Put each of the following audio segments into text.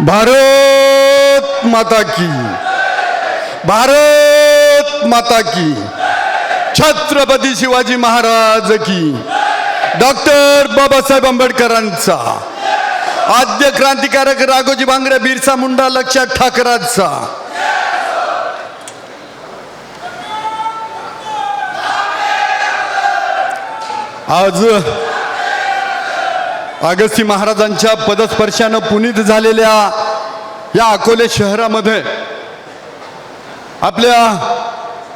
भारत माता की। भारत माता की। छत्रपती शिवाजी महाराज की। डॉक्टर बाबासाहेब आंबेडकरांचा। आद्य क्रांतिकारक राघोजी भांगरे बिरसा मुंडा लक्षात ठाकरांचा। आज अगस्ती महाराजांच्या पदस्पर्शानं पुनीत झालेल्या या अकोले शहरामध्ये आपल्या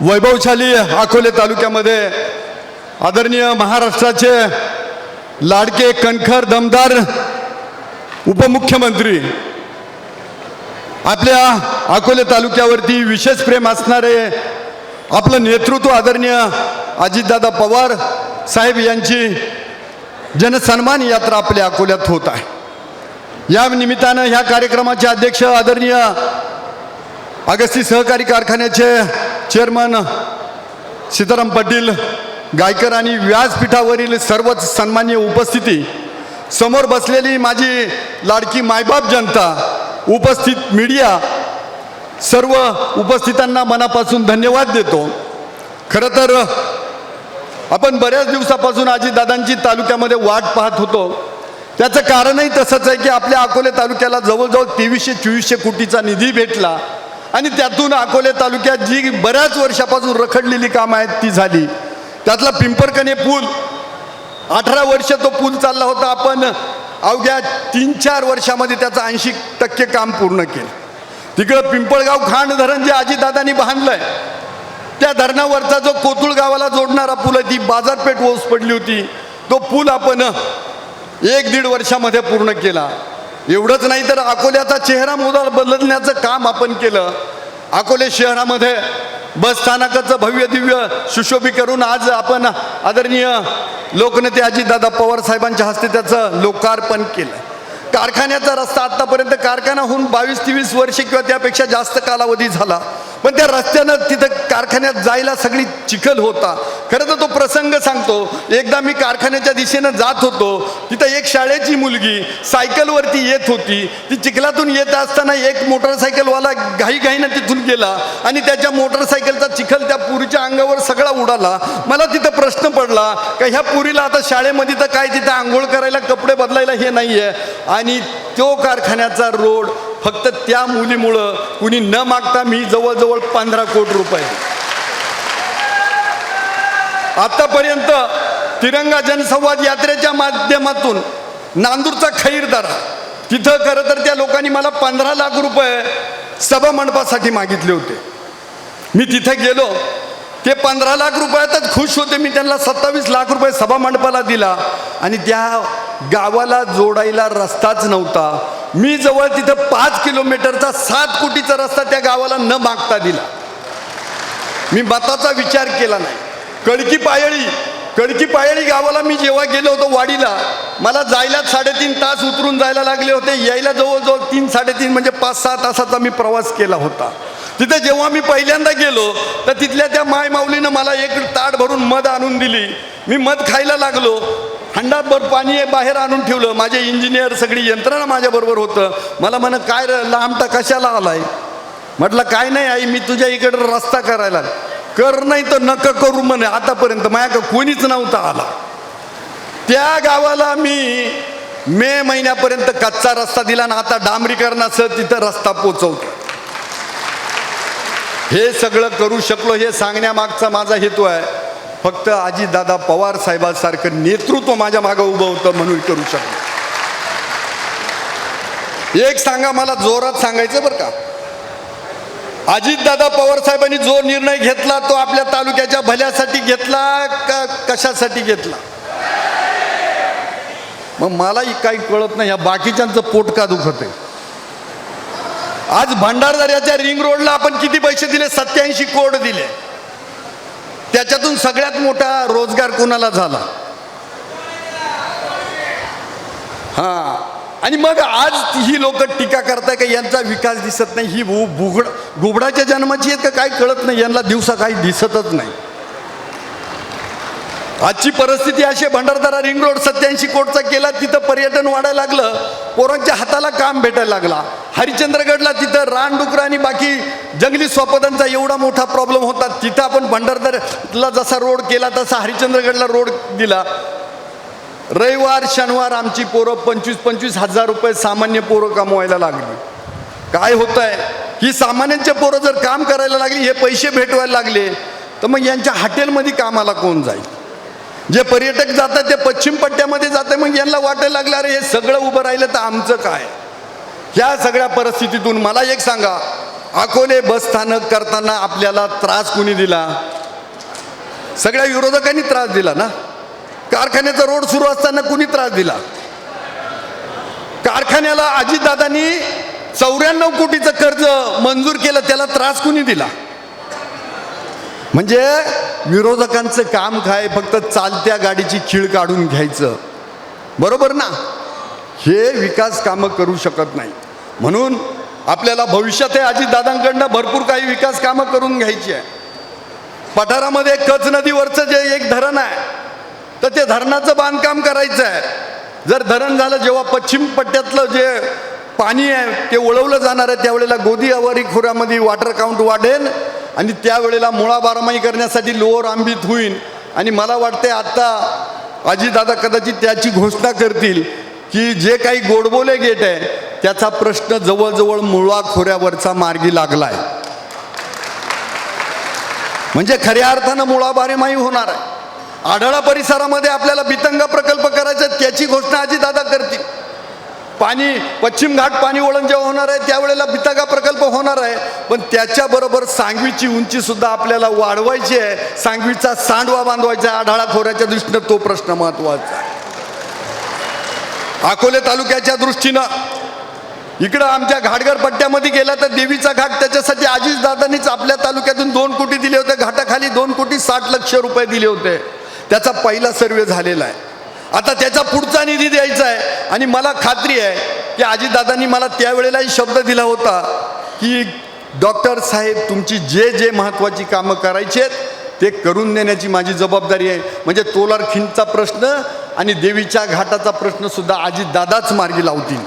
वैभवशाली अकोले तालुक्यामध्ये आदरणीय महाराष्ट्राचे लाडके कणखर दमदार उपमुख्यमंत्री आपल्या अकोले तालुक्यावरती विशेष प्रेम असणारे आपलं नेतृत्व आदरणीय अजितदादा पवार साहेब यांची जनसन्मान यात्रा आपल्या अकोल्यात होत आहे. या निमित्तानं ह्या कार्यक्रमाचे अध्यक्ष आदरणीय अगस्ती सहकारी कारखान्याचे चेअरमन सीताराम पाटील गायकर आणि व्यासपीठावरील सर्वच सन्मान्य उपस्थिती समोर बसलेली माझी लाडकी मायबाप जनता उपस्थित मीडिया सर्व उपस्थितांना मनापासून धन्यवाद देतो. खरं तर आपण बऱ्याच दिवसापासून आजीदादांची तालुक्यामध्ये वाट पाहत होतो. त्याचं कारणही तसंच आहे की आपल्या अकोले तालुक्याला जवळजवळ तेवीसशे चोवीसशे कोटीचा निधी भेटला. आणि त्यातून अकोले तालुक्यात जी बऱ्याच वर्षापासून रखडलेली कामं आहेत ती झाली. त्यातला पिंपरकणे पूल अठरा वर्ष तो पूल चालला होता. आपण अवघ्या तीन चार वर्षामध्ये त्याचं ऐंशी टक्के काम पूर्ण केलं. तिकडं पिंपळगाव खांड धरण जे आजीदादांनी बांधलं आहे त्या धरणावरचा जो कोतुळ गावाला जोडणारा पूल आहे ती बाजारपेठ ओस पडली होती. तो पूल आपण एक दीड वर्षामध्ये पूर्ण केला. एवढंच नाही तर अकोल्याचा चेहरा मुदा बदलण्याचं काम आपण केलं. अकोले शहरामध्ये बस स्थानकाचं भव्य दिव्य सुशोभीकरून आज आपण आदरणीय लोकनेते अजितदादा पवार साहेबांच्या हस्ते त्याचं लोकार्पण केलं. कारखान्याचा रस्ता आतापर्यंत कारखाना होऊन बावीस तेवीस वर्षे किंवा त्यापेक्षा जास्त कालावधी झाला. पण त्या रस्त्यानं तिथं कारखान्यात जायला सगळी चिखल होता. खरं तर तो प्रसंग सांगतो एकदा मी कारखान्याच्या दिशेनं जात होतो तिथं एक शाळेची मुलगी सायकलवरती येत होती. ती चिखलातून येत असताना एक मोटरसायकलवाला घाईघाईनं तिथून गेला आणि त्याच्या मोटरसायकलचा चिखल त्या पुरीच्या अंगावर सगळा उडाला. मला तिथं प्रश्न पडला का ह्या पुरीला आता शाळेमध्ये तर काय तिथं आंघोळ करायला कपडे बदलायला हे नाही आहे आणि तो कारखान्याचा रोड फक्त त्या मुलीमुळं कुणी न मागता मी जवळजवळ पंधरा कोटी रुपये. आतापर्यंत तिरंगा जनसंवाद यात्रेच्या माध्यमातून नांदूरचा खैरदारा तिथं खरं तर त्या लोकांनी मला पंधरा लाख रुपये सभा मंडपासाठी मागितले होते. मी तिथे गेलो ते पंधरा लाख रुपयातच खुश होते. मी त्यांना सत्तावीस लाख रुपये सभा मंडपाला दिला. आणि त्या गावाला जोडायला रस्ताच नव्हता. मी जवळ तिथं पाच किलोमीटरचा सात कोटीचा रस्ता त्या गावाला न मागता दिला. मी मताचा विचार केला नाही. कडकी पायळी कडकी पायळी गावाला मी जेव्हा गेलो होतो वाडीला मला जायला साडेतीन तास उतरून जायला लागले होते. यायला जवळजवळ तीन साडेतीन म्हणजे पाच सहा तासाचा मी प्रवास केला होता. तिथे जेव्हा मी पहिल्यांदा गेलो तर तिथल्या त्या माय माऊलीनं मला एक ताट भरून मध आणून दिली. मी मध खायला लागलो. हंडाभर पाणी बाहेर आणून ठेवलं. माझे इंजिनियर सगळी यंत्रणा माझ्याबरोबर होतं. मला म्हण काय लांबता लांबटा कशाला आलाय? म्हटलं काय नाही आई मी तुझ्या इकडं रस्ता करायला. कर नाही तर नका करू म्हणे आतापर्यंत. माझ्या कोणीच नव्हता आला. त्या गावाला मी मे महिन्यापर्यंत कच्चा रस्ता दिला ना आता डांबरीकरणासह तिथं रस्ता पोचवतो. हे सगळं करू शकलो हे सांगण्यामागचा माझा हेतू आहे. फक्त अजितदादा पवार साहेबांसारखं नेतृत्व माझ्या मागं उभं होतं म्हणून करू शकलो. एक सांगा मला जोरात सांगायचं बरं का? अजितदादा पवार साहेबांनी जो निर्णय घेतला तो आपल्या तालुक्याच्या भल्यासाठी घेतला का कशासाठी घेतला? मग मलाही काही कळत नाही या बाकीच्यांचं पोट का दुखत आहे आज भंडारदऱ्याच्या रिंग रोडला आपण किती पैसे दिले? सत्याऐंशी कोट दिले. त्याच्यातून सगळ्यात मोठा रोजगार कोणाला झाला? हा. आणि मग आज ही लोक टीका करताय का यांचा विकास दिसत नाही? ही भुगड घुबडाच्या जन्माची आहेत का? काय कळत नाही. यांना दिवसा काही दिसतच नाही. आजची परिस्थिती अशी भंडारदारा रिंग रोड सत्याऐंशी कोटचा केला तिथं पर्यटन वाढायला लागलं. पोरांच्या हाताला काम भेटायला लागला. हरिश्चंद्रगडला तिथं रानडुकर आणि बाकी जंगली स्वपदांचा एवढा मोठा प्रॉब्लेम होता. तिथं आपण भंडारदरला जसा रोड केला तसा हरिश्चंद्रगडला रोड दिला. रविवार शनिवार आमची पोरं पंचवीस पंचवीस हजार रुपये सामान्य पोरं कमवायला लागली. काय होत आहे ही सामान्यांचे पोरं जर काम करायला लागली हे पैसे भेटवायला लागले तर मग यांच्या हॉटेलमध्ये कामाला कोण जाईल? जे पर्यटक जातात ते पश्चिम पट्ट्यामध्ये जाते मग यांना वाटायला लागलं अरे हे सगळं उभं राहिलं तर आमचं काय? ह्या सगळ्या परिस्थितीतून मला एक सांगा. अकोले बस स्थानक करताना आपल्याला त्रास कुणी दिला? सगळ्या विरोधकांनी त्रास दिला ना? कारखान्याचा रोड सुरू असताना कुणी त्रास दिला? कारखान्याला अजितदादांनी चौऱ्याण्णव कोटीचं कर्ज मंजूर केलं त्याला त्रास कुणी दिला? म्हणजे विरोधकांचं काम काय? फक्त चालत्या गाडीची खीळ काढून घ्यायचं. बरोबर ना? हे विकास कामं करू शकत नाही. म्हणून आपल्याला भविष्यात हे अजितदादांकडनं भरपूर काही विकास कामं करून घ्यायची आहे. पठारामध्ये कच नदीवरचं जे एक धरण आहे तर ते धरणाचं बांधकाम करायचं आहे. जर धरण झालं जेव्हा पश्चिम पट्ट्यातलं जे पाणी आहे ते वळवलं जाणार आहे त्यावेळेला गोदी आवारी खोऱ्यामध्ये वॉटर काउंट वाढेल. आणि त्यावेळेला मुळा बारमाई करण्यासाठी लोअर आंबीत होईल आणि मला वाटते आत्ता अजितदादा कदाचित त्याची घोषणा करतील की जे काही गोडबोले गेट आहे त्याचा प्रश्न जवळजवळ मुळा खोऱ्यावरचा मार्गी लागला आहे म्हणजे खऱ्या अर्थानं मुळाबारीमाई होणार आहे. आढळा परिसरामध्ये आपल्याला बितंगा प्रकल्प करायचा त्याची घोषणा अजितदादा दादा करतील. पाणी पश्चिम घाट पाणी वळण जेव्हा होणार आहे त्यावेळेला बितागा प्रकल्प होणार आहे. पण त्याच्याबरोबर सांगवीची उंची सुद्धा आपल्याला वाढवायची आहे. सांगवीचा सांडवा बांधवायचा आहे आढळा खोऱ्याच्या दृष्टीनं तो प्रश्न महत्त्वाचा आहे. अकोले तालुक्याच्या दृष्टीनं इकडं आमच्या घाटघर पट्ट्यामध्ये गेला तर देवीचा घाट त्याच्यासाठी आजीज दादांनीच आपल्या तालुक्यातून दोन कोटी दिले होते. घाटाखाली दोन कोटी साठ लक्ष रुपये दिले होते. त्याचा पहिला सर्वे झालेला आहे. आता त्याचा पुढचा निधी द्यायचा आहे. आणि मला खात्री आहे की आजीदादांनी मला त्यावेळेलाही शब्द दिला होता की डॉक्टर साहेब तुमची जे जे महत्त्वाची कामं करायची आहेत ते करून देण्याची माझी जबाबदारी आहे. म्हणजे तोलार खिंडचा प्रश्न आणि देवीच्या घाटाचा प्रश्नसुद्धा आजीदादाच मार्गी लावतील.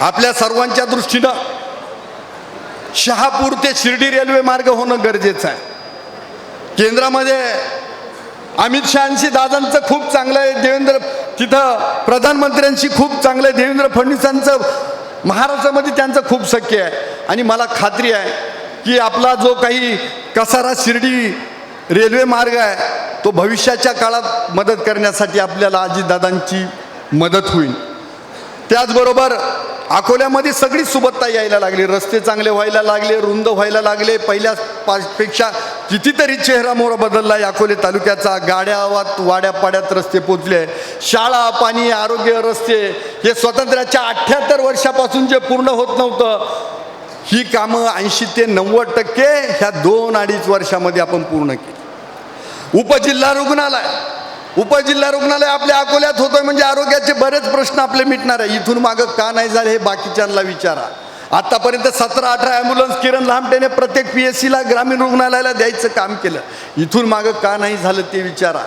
आपल्या सर्वांच्या दृष्टीनं शहापूर ते शिर्डी रेल्वे मार्ग होणं गरजेचं आहे. केंद्रामध्ये अमित शहाशी दादांचं खूप चांगलं आहे. देवेंद्र तिथं प्रधानमंत्र्यांशी खूप चांगलं आहे. देवेंद्र फडणवीसांचं महाराष्ट्रामध्ये त्यांचं खूप शक्य आहे. आणि मला खात्री आहे की आपला जो काही कसारा शिर्डी रेल्वे मार्ग आहे तो भविष्याच्या काळात मदत करण्यासाठी आपल्याला अजितदादांची मदत होईल. त्याचबरोबर अकोल्यामध्ये सगळी सुबत्ता यायला लागली. रस्ते चांगले व्हायला लागले रुंद व्हायला लागले. पहिल्या पा- पेक्षा कितीतरी चेहरा मोहरा बदलला अकोले तालुक्याचा गाड्या वाड्यापाड्यात वाड्या पाड्यात रस्ते पोचले शाळा पाणी आरोग्य रस्ते हे स्वातंत्र्याच्या अठ्ठ्याहत्तर वर्षापासून जे पूर्ण होत नव्हतं ही कामं ऐंशी ते नव्वद टक्के ह्या दोन अडीच वर्षामध्ये आपण पूर्ण केली. उपजिल्हा रुग्णालय. उपजिल्हा रुग्णालय आपल्या अकोल्यात होतोय म्हणजे आरोग्याचे बरेच प्रश्न आपले मिटणार आहे इथून मागं का नाही झाले हे बाकीच्यांना विचारा. आतापर्यंत सतरा अठरा ॲम्ब्युलन्स किरण लांबटेने प्रत्येक पी एस सीला ग्रामीण रुग्णालयाला द्यायचं काम केलं. इथून मागं का नाही झालं ते विचारा.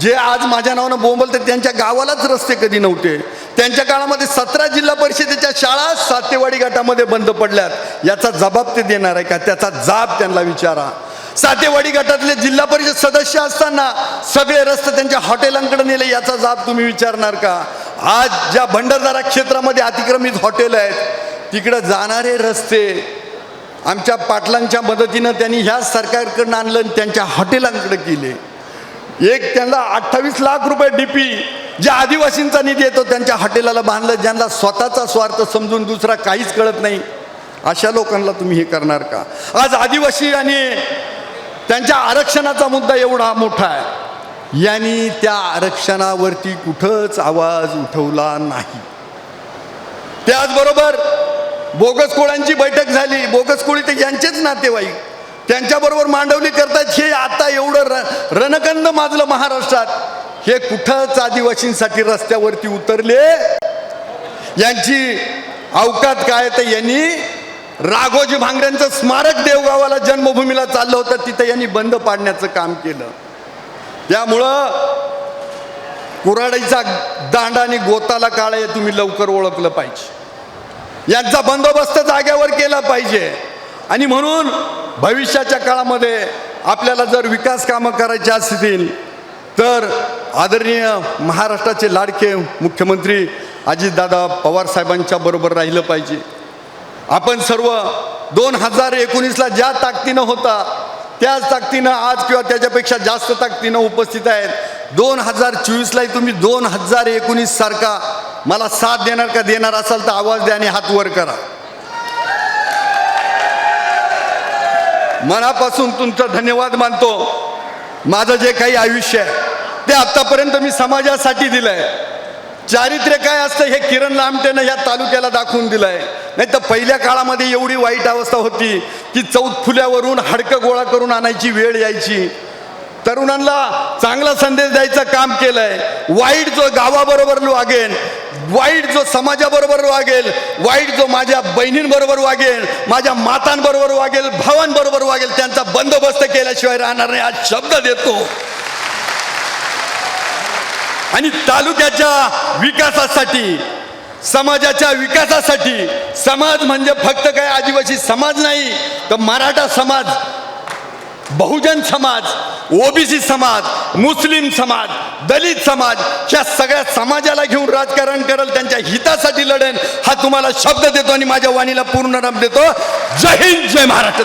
जे आज माझ्या नावानं बोंबलते त्यांच्या गावालाच रस्ते कधी नव्हते. त्यांच्या काळामध्ये सतरा जिल्हा परिषदेच्या शाळा सातेवाडी गटामध्ये बंद पडल्यात. याचा जबाब ते देणार आहे का? त्याचा जाब त्यांना विचारा. सातेवाडी गटातले जिल्हा परिषद सदस्य असताना सगळे रस्ते त्यांच्या हॉटेलांकडे नेले याचा जाब तुम्ही विचारणार का? आज ज्या भंडारदारा क्षेत्रामध्ये अतिक्रमित हॉटेल आहेत तिकडं जाणारे रस्ते आमच्या पाटलांच्या मदतीनं त्यांनी ह्या सरकारकडनं आणलं आणि त्यांच्या हॉटेलांकडे केले. एक त्यांना अठ्ठावीस लाख रुपये डीपी ज्या आदिवासींचा निधी येतो त्यांच्या हॉटेलाला बांधलं ज्यांना स्वतःचा स्वार्थ समजून दुसरा काहीच कळत नाही. अशा लोकांना तुम्ही हे करणार का? आज आदिवासी आणि त्यांच्या आरक्षणाचा मुद्दा एवढा मोठा आहे. यांनी त्या आरक्षणावरती कुठंच आवाज उठवला नाही. त्याचबरोबर बोगस कोळ्यांची बैठक झाली. बोगस कोळी ते यांचेच नातेवाईक. त्यांच्याबरोबर मांडवली करतात. हे आता एवढं र रणकंद माजलं महाराष्ट्रात. हे कुठंच आदिवासींसाठी रस्त्यावरती उतरले? यांची अवकात काय तर यांनी राघोजी भांगऱ्यांचं स्मारक देवगावाला जन्मभूमीला चाललं होतं. तिथं यांनी बंद पाडण्याचं काम केलं. त्यामुळं कुराडीचा दांडा आणि गोताला काळ हे तुम्ही लवकर ओळखलं पाहिजे. यांचा बंदोबस्त जाग्यावर केला पाहिजे. आणि म्हणून भविष्याच्या काळामध्ये आपल्याला जर विकास कामं करायची असतील तर आदरणीय महाराष्ट्राचे लाडके मुख्यमंत्री अजितदादा पवार साहेबांच्या बरोबर राहिलं पाहिजे. आपण सर्व दोन हजार एकोणीसला ज्या ताकदीनं होता त्याच ताकदीनं आज किंवा त्याच्यापेक्षा जास्त ताकदीनं उपस्थित आहेत. दोन हजार चोवीसलाही तुम्ही दोन हजार एकोणीस सारखा मला साथ देणार का देणार असाल तर आवाज द्या आणि हात वर करा. मनापासून तुमचा धन्यवाद मानतो. माझं जे काही आयुष्य आहे ते आत्तापर्यंत मी समाजासाठी दिलंय. चारित्र्य काय असतं हे किरण लामटेनं या तालुक्याला दाखवून दिलंय. नाही तर पहिल्या काळामध्ये एवढी वाईट अवस्था होती की चौथ फुल्यावरून हाडकं गोळा करून आणायची वेळ यायची. तरुणांना चांगला संदेश द्यायचं काम केलंय. वाईट जो गावाबरोबर वागेल वाईट जो समाजाबरोबर वागेल वाईट जो माझ्या बहिणींबरोबर वागेल माझ्या मातांबरोबर वागेल भावांबरोबर वागेल त्यांचा बंदोबस्त केल्याशिवाय राहणार नाही आज शब्द देतो. आणि तालुक्याच्या विकासासाठी समाजाच्या विकासासाठी समाज म्हणजे फक्त काय आदिवासी समाज नाही तर मराठा समाज बहुजन समाज ओबीसी समाज मुस्लिम समाज दलित समाज या सगळ्या समाजाला घेऊन राजकारण करेल त्यांच्या हितासाठी लढेल हा तुम्हाला शब्द देतो आणि माझ्या वाणीला पूर्ण नाम देतो. जय हिंद जय महाराष्ट्र.